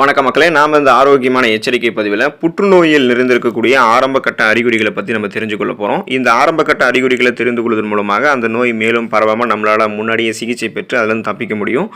வணக்க மக்களே நாம் இந்த ஆரோக்கியமான எச்சரிக்கை பதிவில் புற்றுநோயில் நிறைந்திருக்கக்கூடிய ஆரம்ப கட்ட அறிகுறிகளை பற்றி நம்ம தெரிஞ்சு கொள்ள போகிறோம் இந்த ஆரம்ப கட்ட அறிகுறிகளை தெரிந்து கொள்வதன் மூலமாக அந்த நோய் மேலும் பரவாமல் நம்மளால் முன்னாடியே சிகிச்சை பெற்று அதிலிருந்து தப்பிக்க முடியும்.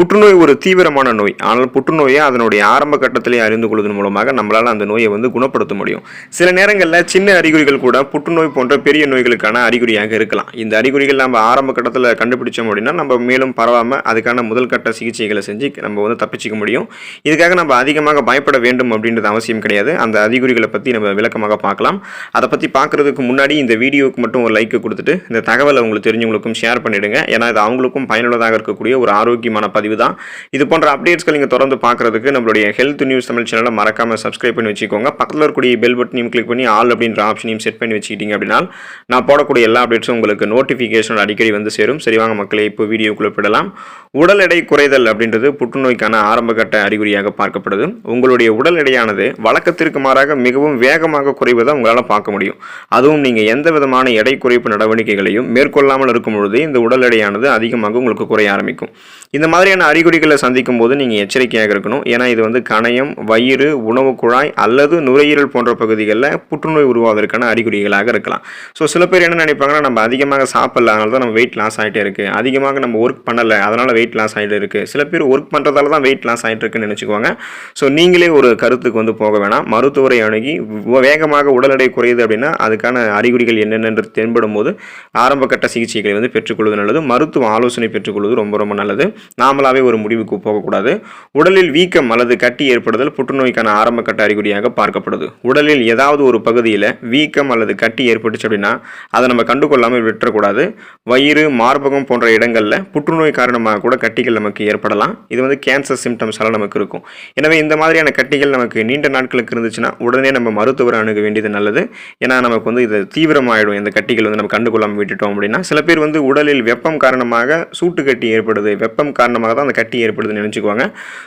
புற்றுநோய் ஒரு தீவிரமான நோய். ஆனால் புற்றுநோயை அதனுடைய ஆரம்ப கட்டத்திலே அறிந்து கொள்வதன் மூலமாக நம்மளால் அந்த நோயை வந்து குணப்படுத்த முடியும். சில நேரங்களில் சின்ன அறிகுறிகள் கூட புற்றுநோய் போன்ற பெரிய நோய்களுக்கான அறிகுறியாக இருக்கலாம். இந்த அறிகுறிகள் நம்ம ஆரம்ப கட்டத்தில் கண்டுபிடிச்சோம் அப்படின்னா நம்ம மேலும் பரவாமல் அதுக்கான முதல் கட்ட சிகிச்சைகளை செஞ்சு நம்ம வந்து தப்பிச்சிக்க முடியும். இதுக்காக நம்ம அதிகமாக பயப்பட வேண்டும் அப்படின்றது அவசியம் கிடையாது. அந்த அறிகுறிகளை பற்றி நம்ம விளக்கமாக பார்க்கலாம். அதை பற்றி பார்க்குறதுக்கு முன்னாடி இந்த வீடியோவுக்கு மட்டும் ஒரு லைக் கொடுத்துட்டு இந்த தகவலை உங்களுக்கு தெரிஞ்சவங்களுக்கும் ஷேர் பண்ணிவிடுங்க ஏன்னா இது அவங்களுக்கும் பயனுள்ளதாக இருக்கக்கூடிய ஒரு ஆரோக்கியமான பதிவு தான். இது போன்ற அப்டேட்ஸ்கள் நீங்கள் தொடர்ந்து பார்க்குறதுக்கு நம்மளுடைய ஹெல்த் நியூஸ் தமிழ் சேனலை மறக்காமல் சப்ஸ்கிரைப் பண்ணி வச்சுக்கோங்க. பக்கத்தில் இருக்கக்கூடிய பெல் பட்டனையும் கிளிக் பண்ணி ஆல் அப்படின்ற ஆப்ஷனையும் செட் பண்ணி வச்சுக்கிட்டீங்க அப்படின்னா நான் போடக்கூடிய எல்லா அப்டேட்ஸும் உங்களுக்கு நோட்டிஃபிகேஷன் அடிக்கடி வந்து சேரும். சரிவாங்க மக்களை இப்போ வீடியோக்குள்ளே போயிடலாம். உடல் எடை குறைதல் அப்படின்றது புற்றுநோய்க்கான ஆரம்பகட்ட அறிகுறியாக பார்க்கப்படுது. உங்களுடைய உடல் எடையானது வழக்கத்திற்கு மாறாக மிகவும் வேகமாக குறைவதை உங்களால் பார்க்க முடியும். அதுவும் நீங்கள் எந்த விதமான எடை குறைப்பு நடவடிக்கைகளையும் மேற்கொள்ளாமல் இருக்கும் பொழுது இந்த உடல் எடையானது அதிகமாக உங்களுக்கு குறைய ஆரம்பிக்கும். இந்த மாதிரியான அறிகுறிகளை சந்திக்கும் போது நீங்கள் எச்சரிக்கையாக இருக்கணும். ஏன்னா இது வந்து கணையம் வயிறு உணவு குழாய் அல்லது நுரையீரல் போன்ற பகுதிகளில் புற்றுநோய் உருவாவதற்கான அறிகுறிகளாக இருக்கலாம். ஸோ சில பேர் என்ன நினைப்பாங்கன்னா நம்ம அதிகமாக சாப்பிடல அதனால தான் நம்ம வெயிட் லாஸ் ஆகிட்டே இருக்குது அதிகமாக நம்ம ஒர்க் பண்ணலை அதனால் வெயிட் லாஸ் ஆகிட்டு இருக்குது சில பேர் ஒர்க் பண்ணுறதால தான் வெயிட் லாஸ் ஆகிட்டு இருக்குன்னு நினச்சிக்குவாங்க. ஸோ நீங்களே ஒரு கருத்துக்கு வந்து போக வேணாம். மருத்துவரை அணுகி வேகமாக உடல் எடை குறையுது அப்படின்னா அதுக்கான அறிகுறிகள் என்னென்னு தென்படும் போது ஆரம்ப கட்ட சிகிச்சைகளை வந்து பெற்றுக்கொள்வது நல்லது. மருத்துவ ஆலோசனை பெற்றுக்கொள்வது ரொம்ப ரொம்ப நல்லது. நாமளாவே ஒரு முடிவுக்கு போகக்கூடாது. உடலில் வீக்கம் அல்லது கட்டி ஏற்படுதல் புற்றுநோய்க்கான ஆரம்ப கட்ட அறிகுறியாக பார்க்கப்படுது. உடலில் ஏதாவது ஒரு பகுதியில் வீக்கம் அல்லது கட்டி ஏற்பட்டுச்சு அப்படின்னா அதை நம்ம கண்டுகொள்ளாமல் விட்டுறக்கூடாது. வயிறு மார்பகம் போன்ற இடங்களில் புற்றுநோய் காரணமாக கூட கட்டிகள் நமக்கு ஏற்படலாம். இது வந்து கேன்சர் சிம்டம்ஸால நமக்கு இருக்கும். எனவே இந்த மாதிரியான கட்டிகள் நமக்கு நீண்ட நாட்களுக்கு இருந்துச்சுன்னா உடனே நம்ம மருத்துவரை அணுக வேண்டியது நல்லது. ஏன்னா நமக்கு வந்து இது தீவிரமாகிடும் இந்த கட்டிகள் வந்து நம்ம கண்டுகொள்ளாமல் விட்டுட்டோம் அப்படின்னா சில பேர் வந்து உடலில் வெப்பம் காரணமாக சூட்டு கட்டி ஏற்படுது. வெப்பம் காரணமாக தான் அந்த கட்டி ஏற்படுதுன்னு நினச்சிக்குவாங்க.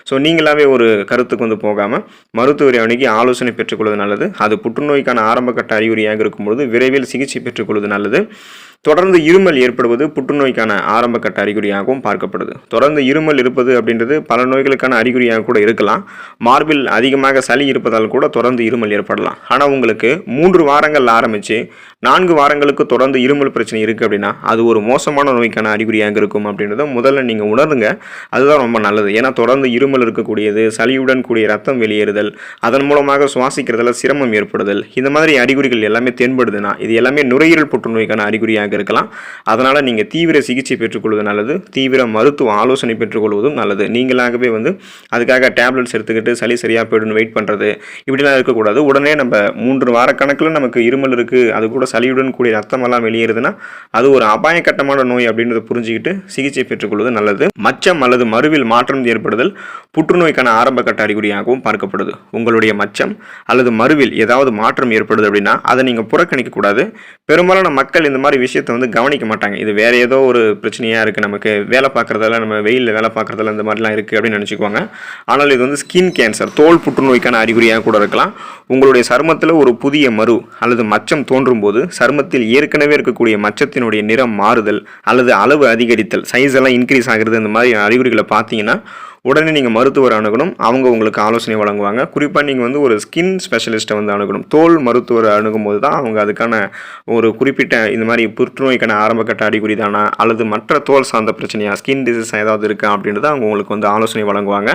ஸோ நீங்களாவே ஒரு கருத்துக்கு வந்து போகாமல் மருத்துவரை அணுகி ஆலோசனை பெற்றுக்கொள்வது நல்லது. அது புற்றுநோய்க்கான ஆரம்ப கட்ட அறிகுறியாக இருக்கும்பொழுது விரைவில் சிகிச்சை பெற்றுக்கொள்வது நல்லது. தொடர்ந்து இருமல் ஏற்படுவது புற்றுநோய்க்கான ஆரம்ப கட்ட அறிகுறியாகவும் பார்க்கப்படுது. தொடர்ந்து இருமல் இருப்பது அப்படின்றது பல நோய்களுக்கான அறிகுறியாக கூட இருக்கலாம். மார்பில் அதிகமாக சளி இருப்பதால் கூட தொடர்ந்து இருமல் ஏற்படலாம். ஆனால் உங்களுக்கு மூன்று வாரங்கள் ஆரம்பித்து நான்கு வாரங்களுக்கு தொடர்ந்து இருமல் பிரச்சனை இருக்குது அப்படின்னா அது ஒரு மோசமான நோய்க்கான அறிகுறியாக இருக்கும் அப்படின்றத முதல்ல நீங்கள் உணருங்க அதுதான் ரொம்ப நல்லது. ஏன்னா தொடர்ந்து இருமல் இருக்கக்கூடியது சளியுடன் கூடிய ரத்தம் வெளியேறுதல் அதன் மூலமாக சுவாசிக்கிறதுல சிரமம் ஏற்படுதல் இந்த மாதிரி அறிகுறிகள் எல்லாமே தென்படுதுன்னா இது எல்லாமே நுரையீரல் புற்றுநோய்க்கான அறிகுறியாக இருக்கலாம். அதனால் நீங்கள் தீவிர சிகிச்சை பெற்றுக்கொள்வது நல்லது. தீவிர மருத்துவ ஆலோசனை பெற்றுக்கொள்வதும் நல்லது. நீங்களாகவே வந்து அதுக்காக டேப்லெட்ஸ் எடுத்துக்கிட்டு சளி சரியாக போய்டுன்னு வெயிட் பண்ணுறது இப்படிலாம் இருக்கக்கூடாது. உடனே நம்ம மூன்று வாரக்கணக்கில் நமக்கு இருமல் இருக்குது அது கூட சளியுடன் கூடிய ரத்தமெல்லாம் வெளியேறுதுன்னா அது ஒரு அபாயகட்டமான நோய் அப்படின்றத புரிஞ்சுக்கிட்டு சிகிச்சை பெற்றுக்கொள்வது நல்லது. மச்சம் அல்லது மருவில் மாற்றம் ஏற்படுதல் புற்றுநோய்க்கான ஆரம்ப கட்ட அறிகுறியாகவும் பார்க்கப்படுது. உங்களுடைய மச்சம் அல்லது மருவில் ஏதாவது மாற்றம் ஏற்படுது அப்படின்னா அதை நீங்கள் புறக்கணிக்கக்கூடாது பெரும்பாலான மக்கள் இந்த மாதிரி விஷயத்தை வந்து கவனிக்க மாட்டாங்க. இது வேற ஏதோ ஒரு பிரச்சனையாக இருக்குது நமக்கு வேலை பார்க்குறதால நம்ம வெயிலில் வேலை பார்க்குறதால இந்த மாதிரிலாம் இருக்குது அப்படின்னு நினச்சிக்குவாங்க. ஆனால் இது வந்து ஸ்கின் கேன்சர் தோல் புற்றுநோய்க்கான அறிகுறியாக கூட இருக்கலாம். உங்களுடைய சருமத்தில் ஒரு புதிய மரு அல்லது மச்சம் தோன்றும் போது சருமத்தில் ஏற்கனவே இருக்கக்கூடிய மச்சத்தினுடைய நிறம் மாறுதல் அல்லது அளவு அதிகரித்தல் சைஸ் எல்லாம் இன்க்ரீஸ் ஆகிறது இந்த மாதிரி அறிகுறிகளை பார்த்தீங்கன்னா உடனே நீங்கள் மருத்துவர் அணுகணும் அவங்க உங்களுக்கு ஆலோசனை வழங்குவாங்க. குறிப்பாக நீங்கள் வந்து ஒரு ஸ்கின் ஸ்பெஷலிஸ்ட்டை வந்து அணுகணும். தோல் மருத்துவர் அணுகும் போது தான் அவங்க அதுக்கான ஒரு குறிப்பிட்ட இந்த மாதிரி புற்றுநோய்க்கான ஆரம்பக்கட்ட அறிகுறி தானா அல்லது மற்ற தோல் சார்ந்த பிரச்சனையா ஸ்கின் டிசீஸ் ஏதாவது இருக்கா அப்படின்றத அவங்க உங்களுக்கு வந்து ஆலோசனை வழங்குவாங்க.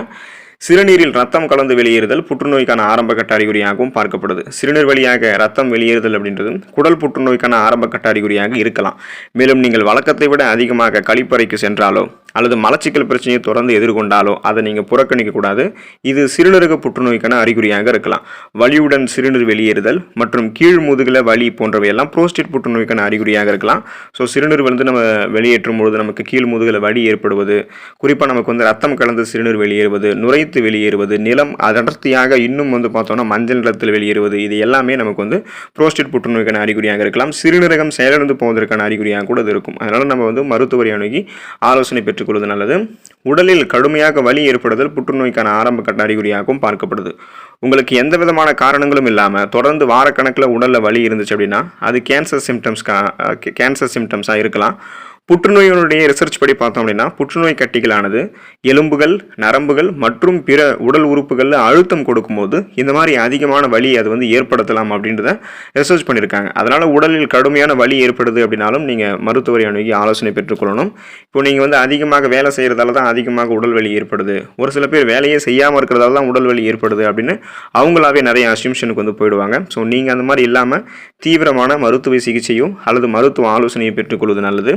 சிறுநீரில் ரத்தம் கலந்து வெளியேறுதல் புற்றுநோய்க்கான ஆரம்பகட்ட அறிகுறியாகவும் பார்க்கப்படுது. சிறுநீர் வழியாக ரத்தம் வெளியேறுதல் அப்படின்றது குடல் புற்றுநோய்க்கான ஆரம்பகட்ட அறிகுறியாக இருக்கலாம். மேலும் நீங்கள் வழக்கத்தை விட அதிகமாக கழிப்பறைக்கு சென்றாலோ அல்லது மலச்சிக்கல் பிரச்சனையை தொடர்ந்து எதிர்கொண்டாலோ அதை நீங்கள் புறக்கணிக்கக்கூடாது. இது சிறுநீரக புற்றுநோய்க்கான அறிகுறியாக இருக்கலாம். வலியுடன் சிறுநீர் வெளியேறுதல் மற்றும் கீழ் முதுகில் வலி போன்றவையெல்லாம் புரோஸ்டேட் புற்றுநோய்க்கான அறிகுறியாக இருக்கலாம். ஸோ சிறுநீர் வந்து நம்ம வெளியேற்றும் பொழுது நமக்கு கீழ் முதுகில் வலி ஏற்படுவது குறிப்பாக நமக்கு வந்து ரத்தம் கலந்து சிறுநீர் வெளியேறுவது நுரைத்து வெளியேறுவது நிலம் அடர்த்தியாக இன்னும் வந்து பார்த்தோம்னா மஞ்சள் நிறத்தில் வெளியேறுவது இது எல்லாமே நமக்கு வந்து புரோஸ்டேட் புற்றுநோய்க்கான அறிகுறியாக இருக்கலாம். சிறுநீரகம் செயலிழந்து போவதற்கான அறிகுறியாக கூட இருக்கும். அதனால் நம்ம வந்து மருத்துவரை அணுகி ஆலோசனை பெற்று பெற்றுக்கொள்வது நல்லது. உடலில் கடுமையாக வலி ஏற்படுதல் புற்றுநோய்க்கான ஆரம்ப கட்ட அறிகுறியாகவும் பார்க்கப்படுது. உங்களுக்கு எந்த விதமான காரணங்களும் இல்லாமல் தொடர்ந்து வாரக்கணக்கில் உடலில் வலி இருந்துச்சு அப்படின்னா அது கேன்சர் சிம்டம்ஸ் கேன்சர் சிம்டம்ஸாக இருக்கலாம். புற்றுநோயினுடைய ரிசர்ச் படி பார்த்தோம் அப்படின்னா புற்றுநோய் கட்டிகளானது எலும்புகள் நரம்புகள் மற்றும் பிற உடல் உறுப்புகளில் அழுத்தம் கொடுக்கும்போது இந்த மாதிரி அதிகமான வலி அது வந்து ஏற்படுத்தலாம் அப்படின்றத ரிசர்ச் பண்ணியிருக்காங்க. அதனால் உடலில் கடுமையான வலி ஏற்படுது அப்படின்னாலும் நீங்கள் மருத்துவரை அணுகி ஆலோசனை பெற்றுக்கொள்ளணும் இப்போ நீங்கள் வந்து அதிகமாக வேலை செய்கிறதால தான் அதிகமாக உடல் வலி ஏற்படுது. ஒரு சில பேர் வேலையே செய்யாமல் இருக்கிறதால தான் உடல் வலி ஏற்படுது அப்படின்னு அவங்களாவே நிறைய அசிம்ஷனுக்கு வந்து போயிடுவாங்க. ஸோ நீங்கள் அந்த மாதிரி இல்லாமல் தீவிரமான மருத்துவ சிகிச்சையும் அல்லது மருத்துவ ஆலோசனையை பெற்றுக்கொள்வது நல்லது.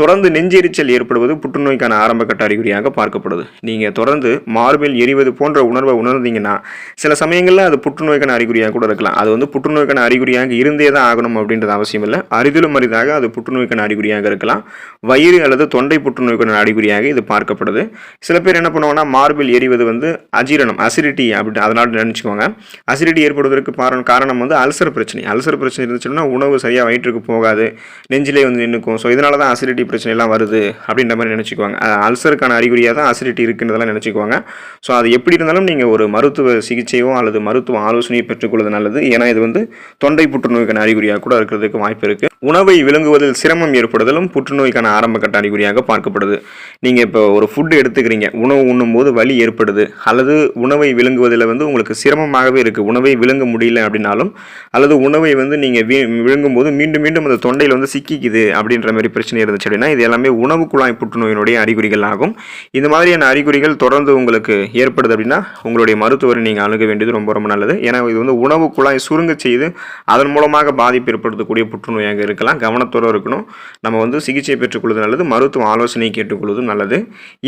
தொடர்ந்து நெஞ்செரிச்சல் ஏற்படுவது புற்றுநோய்க்கான ஆரம்பகட்ட அறிகுறியாக பார்க்கப்படுது. நீங்கள் தொடர்ந்து மார்பில் எரிவது போன்ற உணர்வை உணர்ந்தீங்கன்னா சில சமயங்களில் அது புற்றுநோய்க்கான அறிகுறியாக கூட இருக்கலாம். அது வந்து புற்றுநோய்க்கான அறிகுறியாக இருந்தே தான் ஆகணும் அப்படின்றது அவசியம் இல்லை. அரிதிலும் அரிதாக அது புற்றுநோய்க்கான அறிகுறியாக இருக்கலாம். வயிறு அல்லது தொண்டை புற்றுநோய்க்கான அறிகுறியாக இது பார்க்கப்படுது. சில பேர் என்ன பண்ணுவாங்கன்னா மார்பில் எரிவது வந்து அஜீரணம் அசிடிட்டி அப்படி அதனால நினச்சிக்கோங்க அசிடிட்டி ஏற்படுவதற்கு காரணம் காரணம் வந்து அல்சர் பிரச்சனை. அல்சர் பிரச்சனை இருந்துச்சுன்னா உணவு சரியாக வயிற்றுக்கு போகாது. நெஞ்சிலே வந்து நின்றுக்கும் ஸோ இதனால தான் அசிடிட்டி பிரச்சனை எல்லாம் வருது அப்படின்ற மாதிரி நினச்சிக்குவாங்க. அல்சருக்கான அறிகுறியாக தான் அசிடிட்டி இருக்குன்றதெல்லாம் நினச்சிக்குவாங்க. ஸோ அது எப்படி இருந்தாலும் நீங்கள் ஒரு மருத்துவ சிகிச்சையோ அல்லது மருத்துவ ஆலோசனையோ பெற்றுக்கொள்வது நல்லது. ஏன்னா இது வந்து தொண்டை புற்றுநோய்க்கான அறிகுறியாக கூட இருக்கிறதுக்கு வாய்ப்பு இருக்குது உணவை விழுங்குவதில் சிரமம் ஏற்படுதலும் புற்றுநோய்க்கான ஆரம்பகட்ட அறிகுறியாக பார்க்கப்படுது. நீங்கள் இப்போ ஒரு ஃபுட்டு எடுத்துக்கிறீங்க. உணவு உண்ணும்போது வலி ஏற்படுது. அல்லது உணவை விழுங்குவதில் வந்து உங்களுக்கு சிரமமாகவே இருக்குது உணவை விழுங்க முடியல அப்படின்னாலும் அல்லது உணவை வந்து நீங்கள் வி விழுங்கும்போது மீண்டும் மீண்டும் அந்த தொண்டையில் வந்து சிக்கிக்குது அப்படின்ற மாதிரி பிரச்சனை இருந்துச்சு அப்படின்னா இது எல்லாமே உணவு குழாய் புற்றுநோயினுடைய அறிகுறிகள் ஆகும். இந்த மாதிரியான அறிகுறிகள் தொடர்ந்து உங்களுக்கு ஏற்படுது அப்படின்னா உங்களுடைய மருத்துவரை நீங்கள் அணுக வேண்டியது ரொம்ப ரொம்ப நல்லது. ஏன்னா இது வந்து உணவு குழாய் சுருங்க செய்து அதன் மூலமாக பாதிப்பு ஏற்படுத்தக்கூடிய புற்றுநோயாக இருக்கலாம். கவனத்தோடு இருக்கணும். நம்ம வந்து சிகிச்சை பெற்றுக்கொள்வது நல்லது. மருத்துவ ஆலோசனை கேட்டுக்கொள்வதும் நல்லது.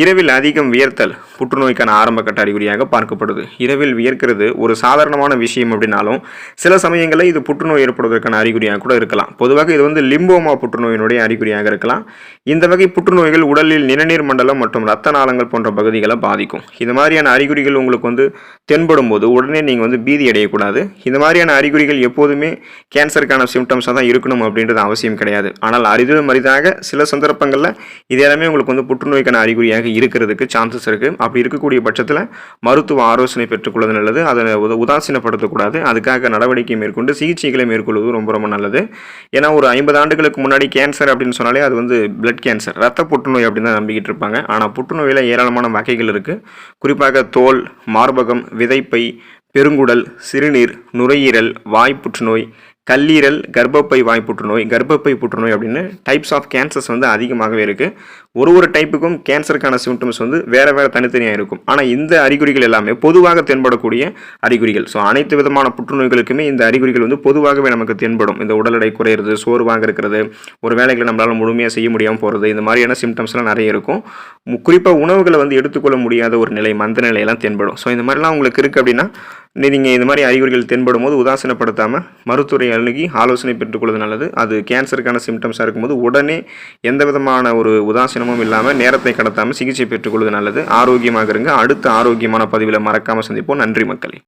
இரவில் அதிகம் வியர்த்தல் புற்றுநோய்க்கான ஆரம்பகட்ட அறிகுறியாக பார்க்கப்படுது. இரவில் வியர்க்கிறது ஒரு சாதாரணமான விஷயம் அப்படின்னாலும் சில சமயங்களில் இது புற்றுநோய் ஏற்படுவதற்கான அறிகுறியாக கூட இருக்கலாம். பொதுவாக இது வந்து லிம்போமா புற்றுநோயினுடைய அறிகுறியாக இருக்கலாம். இந்த வகை புற்றுநோய்கள் உடலில் நிணநீர் மண்டலம் மற்றும் இரத்த நாளங்கள் போன்ற பகுதிகளை பாதிக்கும். இந்த மாதிரியான அறிகுறிகள் உங்களுக்கு வந்து தென்படும் போது உடனே நீங்கள் வந்து பீதி அடையக்கூடாது. இந்த மாதிரியான அறிகுறிகள் எப்போதுமே கேன்சருக்கான சிம்டம்ஸாக தான் இருக்கணும் அப்படின்றது அவசியம் கிடையாது. ஆனால் அரிதும் அரிதாக சில சந்தர்ப்பங்களில் இது எல்லாமே உங்களுக்கு வந்து புற்றுநோய்க்கான அறிகுறியாக இருக்கிறதுக்கு சான்சஸ் இருக்குது அப்படி இருக்கக்கூடிய பட்சத்தில் மருத்துவ ஆலோசனை பெற்றுக்கொள்வது நல்லது. அதை உதாசீனப்படுத்தக்கூடாது. அதுக்காக நடவடிக்கை மேற்கொண்டு சிகிச்சைகளை மேற்கொள்வது ரொம்ப ரொம்ப நல்லது. ஏன்னா ஒரு ஐம்பது ஆண்டுகளுக்கு முன்னாடி கேன்சர் அப்படின்னு சொன்னாலே அது வந்து பிளட் கேன்சர் ரத்த புற்றுநோய் அப்படின்னு தான் நம்பிக்கிட்டு இருப்பாங்க. ஆனால் புற்றுநோயில் ஏராளமான வகைகள் இருக்குது குறிப்பாக தோல் மார்பகம் விதைப்பை பெருங்குடல் சிறுநீர் நுரையீரல் வாய் புற்றுநோய் கல்லீரல் கர்ப்பப்பை வாய் புற்றுநோய் கர்ப்பப்பை புற்றுநோய் அப்படின்னு டைப்ஸ் ஆஃப் கேன்சர்ஸ் வந்து அதிகமாகவே இருக்குது ஒரு ஒரு டைப்புக்கும் கேன்சருக்கான சிம்டம்ஸ் வந்து வேறு வேறு தனித்தனியாக இருக்கும். ஆனால் இந்த அறிகுறிகள் எல்லாமே பொதுவாக தென்படக்கூடிய அறிகுறிகள். ஸோ அனைத்து விதமான புற்றுநோய்களுக்குமே இந்த அறிகுறிகள் வந்து பொதுவாகவே நமக்கு தென்படும். இந்த உடல் எடை குறையிறது சோர்வாக இருக்கிறது ஒரு வேலைகளை நம்மளால் முழுமையாக செய்ய முடியாமல் போகிறது இந்த மாதிரியான சிம்டம்ஸ்லாம் நிறைய இருக்கும். குறிப்பாக உணவுகளை வந்து எடுத்துக்கொள்ள முடியாத ஒரு நிலை மந்த நிலையெல்லாம் தென்படும். ஸோ இந்த மாதிரிலாம் உங்களுக்கு இருக்குது அப்படின்னா நீங்கள் இந்த மாதிரி அறிகுறிகள் தென்படும் போது உதாசீனப்படுத்தாமல் மருத்துவரை அணுகி ஆலோசனை பெற்றுக்கொள்வது நல்லது. அது கேன்சருக்கான சிம்டம்ஸாக இருக்கும்போது உடனே எந்த விதமான ஒரு உதாசீனமும் இல்லாமல் நேரத்தை கடத்தாமல் சிகிச்சை பெற்றுக்கொள்வது நல்லது. ஆரோக்கியமாக இருங்க. அடுத்த ஆரோக்கியமான பதிவில் மறக்காமல் சந்திப்போம். நன்றி மக்களே.